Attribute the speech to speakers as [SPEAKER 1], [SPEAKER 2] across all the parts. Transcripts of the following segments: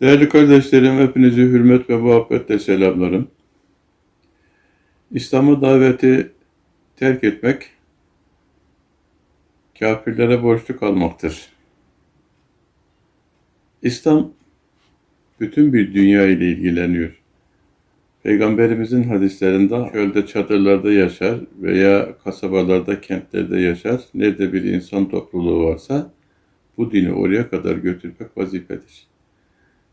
[SPEAKER 1] Değerli kardeşlerim, hepinizi hürmet ve muhabbetle selamlarım. İslam'a daveti terk etmek, kafirlere borçlu kalmaktır. İslam, bütün bir dünya ile ilgileniyor. Peygamberimizin hadislerinde çölde çadırlarda yaşar veya kasabalarda, kentlerde yaşar. Nerede bir insan topluluğu varsa bu dini oraya kadar götürmek vazifedir.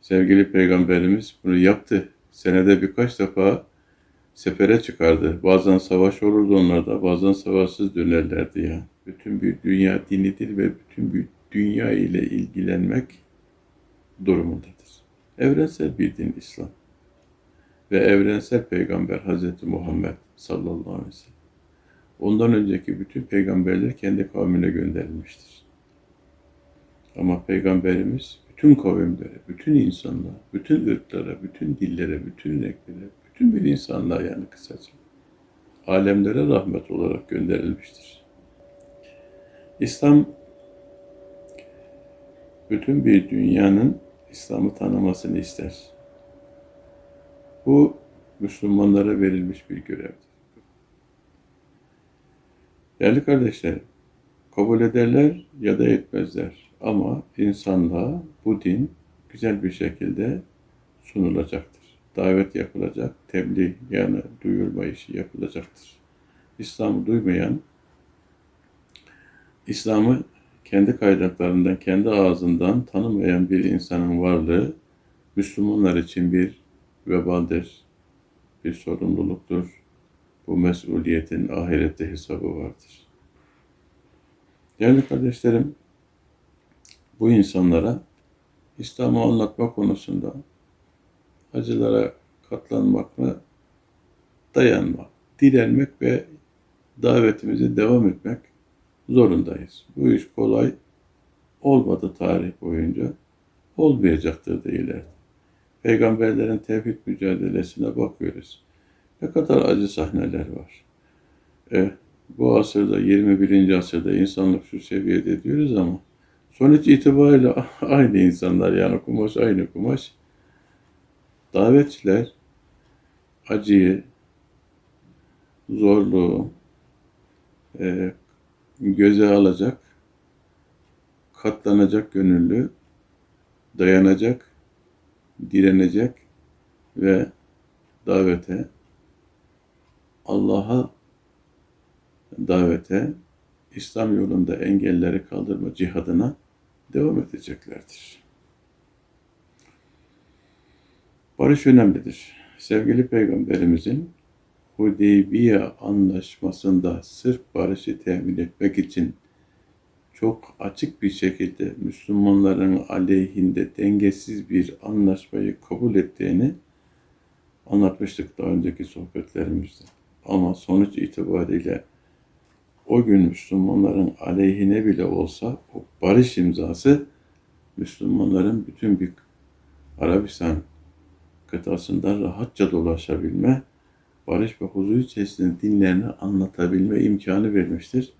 [SPEAKER 1] Sevgili Peygamberimiz bunu yaptı. Senede birkaç defa sefere çıkardı. Bazen savaş olurdu onlarda, bazen savaşsız dönerlerdi ya. Bütün bir dünya dinidir ve bütün bir dünya ile ilgilenmek durumundadır. Evrensel bir din İslam. Ve evrensel peygamber Hazreti Muhammed sallallahu aleyhi ve sellem. Ondan önceki bütün peygamberler kendi kavmine gönderilmiştir. Ama peygamberimiz bütün kavimlere, bütün insanlığa, bütün ırklara, bütün dillere, bütün renklere, bütün bir insanlığa yani kısaca alemlere rahmet olarak gönderilmiştir. İslam bütün bir dünyanın İslam'ı tanımasını ister. Bu Müslümanlara verilmiş bir görevdir. Değerli kardeşlerim, kabul ederler ya da etmezler. Ama insanlığa bu din güzel bir şekilde sunulacaktır. Davet yapılacak, tebliğ yani duyurma işi yapılacaktır. İslam'ı duymayan, İslam'ı kendi kaynaklarından, kendi ağzından tanımayan bir insanın varlığı Müslümanlar için bir vebaldir, bir sorumluluktur. Bu mesuliyetin ahirette hesabı vardır. Değerli kardeşlerim, bu insanlara İslam'ı anlatma konusunda acılara katlanmakla dayanmak, direnmek ve davetimize devam etmek zorundayız. Bu iş kolay olmadı tarih boyunca. Olmayacaktır da ileride. Peygamberlerin tevhid mücadelesine bakıyoruz. Ne kadar acı sahneler var. E, bu asırda, 21. asırda insanlık şu seviyede diyoruz ama sonuç itibariyle aynı insanlar yani kumaş aynı kumaş. Davetçiler acıyı, zorluğu e, göze alacak, katlanacak gönüllü, dayanacak, direnecek ve davete, Allah'a davete, İslam yolunda engelleri kaldırma cihadına devam edeceklerdir. Barış önemlidir. Sevgili Peygamberimizin Hudeybiye anlaşmasında sırf barışı temin etmek için çok açık bir şekilde Müslümanların aleyhinde dengesiz bir anlaşmayı kabul ettiğini anlatmıştık daha önceki sohbetlerimizde. Ama sonuç itibariyle o gün Müslümanların aleyhine bile olsa o barış imzası Müslümanların bütün bir Arabistan kıtasından rahatça dolaşabilme, barış ve huzur içerisinde dinlerini anlatabilme imkanı vermiştir.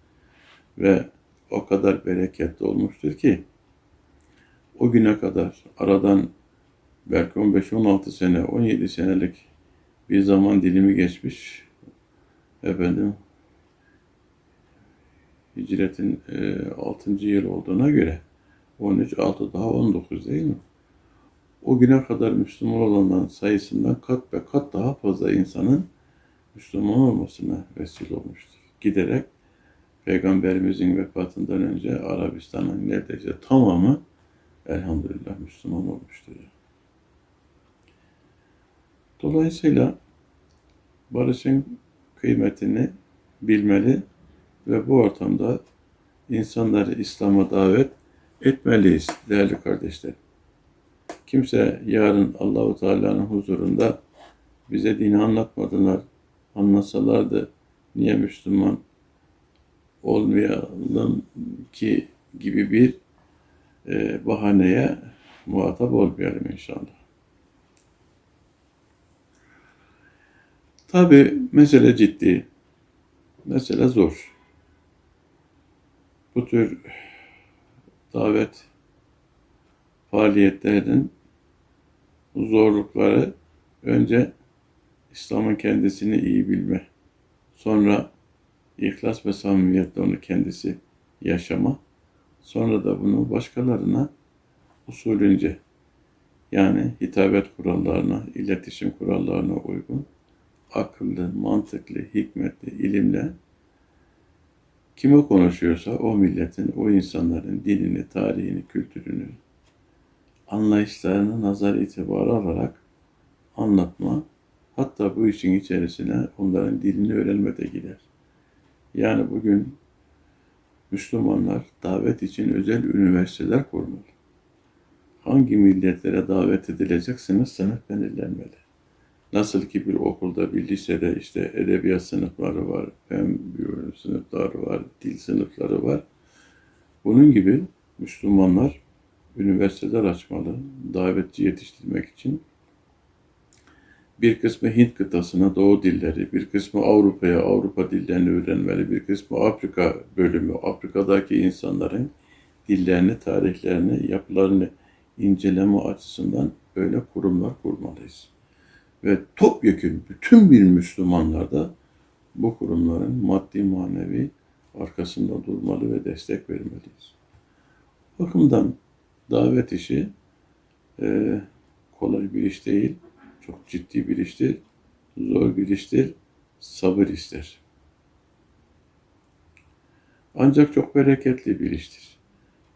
[SPEAKER 1] Ve o kadar bereketli olmuştur ki o güne kadar aradan belki 15-16 sene, 17 senelik bir zaman dilimi geçmiş. Efendim hicretin e, 6. yıl olduğuna göre 13, 6 daha 19 değil mi? O güne kadar Müslüman olanların sayısından kat ve kat daha fazla insanın Müslüman olmasına vesile olmuştur. Giderek Peygamberimizin vefatından önce Arabistan'ın neredeyse tamamı elhamdülillah Müslüman olmuştur. Dolayısıyla barışın kıymetini bilmeli ve bu ortamda insanları İslam'a davet etmeliyiz değerli kardeşlerim. Kimse yarın Allahu Teala'nın huzurunda bize dini anlatmadılar, anlatsalardı niye Müslüman olmayalım ki gibi bir e, bahaneye muhatap olmayalım inşallah. Tabi mesele ciddi, mesele zor. Bu tür davet faaliyetlerinin zorlukları önce İslam'ın kendisini iyi bilme, sonra ihlas ve samimiyetle onu kendisi yaşama, sonra da bunu başkalarına usulünce yani hitabet kurallarına, iletişim kurallarına uygun, akıllı, mantıklı, hikmetli, ilimle kime konuşuyorsa o milletin, o insanların dinini, tarihini, kültürünü, anlayışlarını nazar itibarı alarak anlatma, hatta bu işin içerisine onların dilini öğrenme de gider. Yani bugün Müslümanlar davet için özel üniversiteler kurmalı. Hangi milletlere davet edileceksiniz sınıf belirlenmeli. Nasıl ki bir okulda, bir lisede işte edebiyat sınıfları var, fen biyoloji sınıfları var, dil sınıfları var. Bunun gibi Müslümanlar üniversiteler açmalı, davetçi yetiştirmek için. Bir kısmı Hint kıtasına Doğu dilleri, bir kısmı Avrupa'ya Avrupa dillerini öğrenmeli, bir kısmı Afrika bölümü, Afrika'daki insanların dillerini, tarihlerini, yapılarını inceleme açısından böyle kurumlar kurmalıyız. Ve topyekun bütün bir Müslümanlarda bu kurumların maddi manevi arkasında durmalı ve destek vermeliyiz. Bakımdan davet işi e, kolay bir iş değil, çok ciddi bir iştir, zor bir iştir, sabır ister. Ancak çok bereketli bir iştir.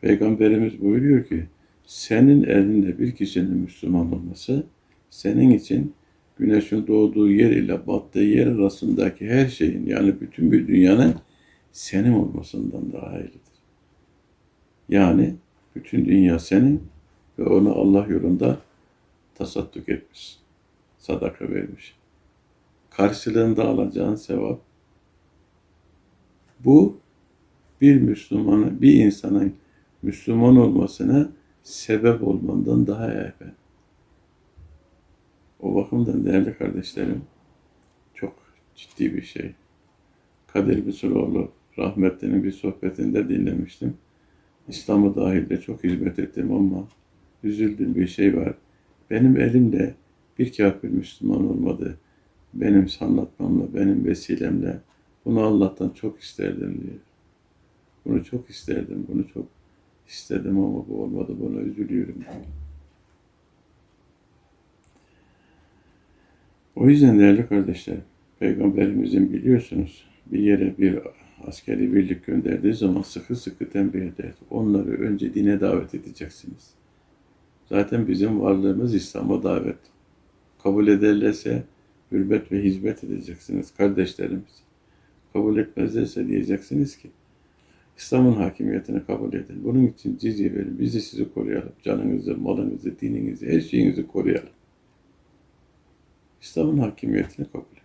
[SPEAKER 1] Peygamberimiz buyuruyor ki, senin elinde bir kişinin Müslüman olması, senin için güneşin doğduğu yer ile battığı yer arasındaki her şeyin, yani bütün bir dünyanın senin olmasından daha hayırlıdır. Yani bütün dünya senin ve onu Allah yolunda tasadduk etmiş, sadaka vermiş. Karşılığında alacağın sevap. Bu bir Müslümanın, bir insanın Müslüman olmasına sebep olmandan daha evvel. O bakımdan değerli kardeşlerim çok ciddi bir şey. Kadir Bisuroğlu rahmetlinin bir sohbetinde dinlemiştim. İslam'a dahil de çok hizmet ettim ama üzüldüğüm bir şey var. Benim elimde bir kafir Müslüman olmadı. Benim anlatmamla, benim vesilemle bunu Allah'tan çok isterdim diyor. Bunu çok isterdim, bunu çok istedim ama bu olmadı. Buna üzülüyorum. O yüzden değerli kardeşlerim, Peygamberimizin biliyorsunuz bir yere bir askeri birlik gönderdiği zaman sıkı sıkı tembih eder. Onları önce dine davet edeceksiniz. Zaten bizim varlığımız İslam'a davet. Kabul ederlerse hürmet ve hizmet edeceksiniz kardeşlerimiz. Kabul etmezlerse diyeceksiniz ki İslam'ın hakimiyetini kabul edin. Bunun için cizye verin. Biz de sizi koruyalım. Canınızı, malınızı, dininizi, her şeyinizi koruyalım. İslam'ın hakimiyetini kabul edin.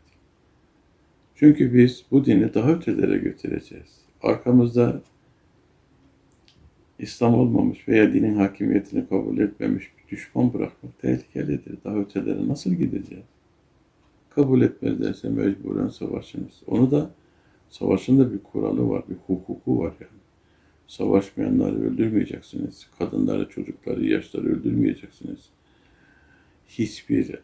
[SPEAKER 1] Çünkü biz bu dini daha ötelere götüreceğiz. Arkamızda İslam olmamış veya dinin hakimiyetini kabul etmemiş bir düşman bırakmak tehlikelidir. Daha ötelere nasıl gideceğiz? Kabul etmezlerse mecburen savaşınız. Onu da savaşın da bir kuralı var, bir hukuku var yani. Savaşmayanları öldürmeyeceksiniz. Kadınları, çocukları, yaşları öldürmeyeceksiniz. Hiçbir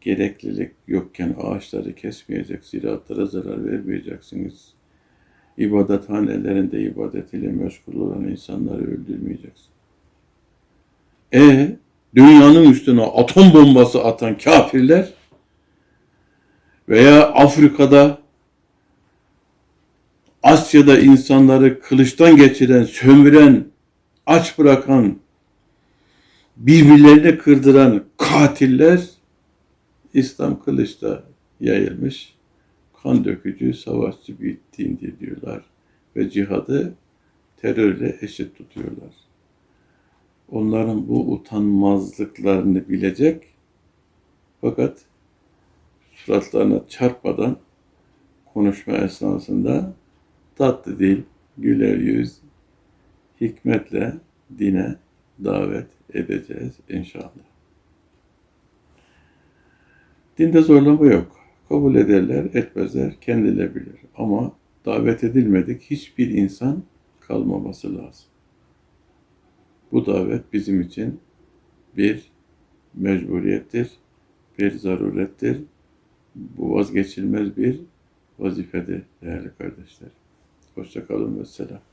[SPEAKER 1] gereklilik yokken ağaçları kesmeyecek, ziraatlara zarar vermeyeceksiniz. İbadethanelerinde ibadet ile meşgul olan insanları öldürmeyeceksin. E dünyanın üstüne atom bombası atan kafirler veya Afrika'da Asya'da insanları kılıçtan geçiren, sömüren, aç bırakan, birbirlerini kırdıran katiller İslam kılıçta yayılmış, kan dökücü, savaşçı bir dindir diyorlar. Ve cihadı terörle eşit tutuyorlar. Onların bu utanmazlıklarını bilecek fakat suratlarına çarpmadan konuşma esnasında tatlı dil, güler yüz, hikmetle dine davet edeceğiz inşallah. Dinde zorlama yok. Kabul ederler, etmezler, kendileri bilir. Ama davet edilmedik hiçbir insan kalmaması lazım. Bu davet bizim için bir mecburiyettir, bir zarurettir. Bu vazgeçilmez bir vazifedir değerli kardeşler. Hoşça kalın ve selam.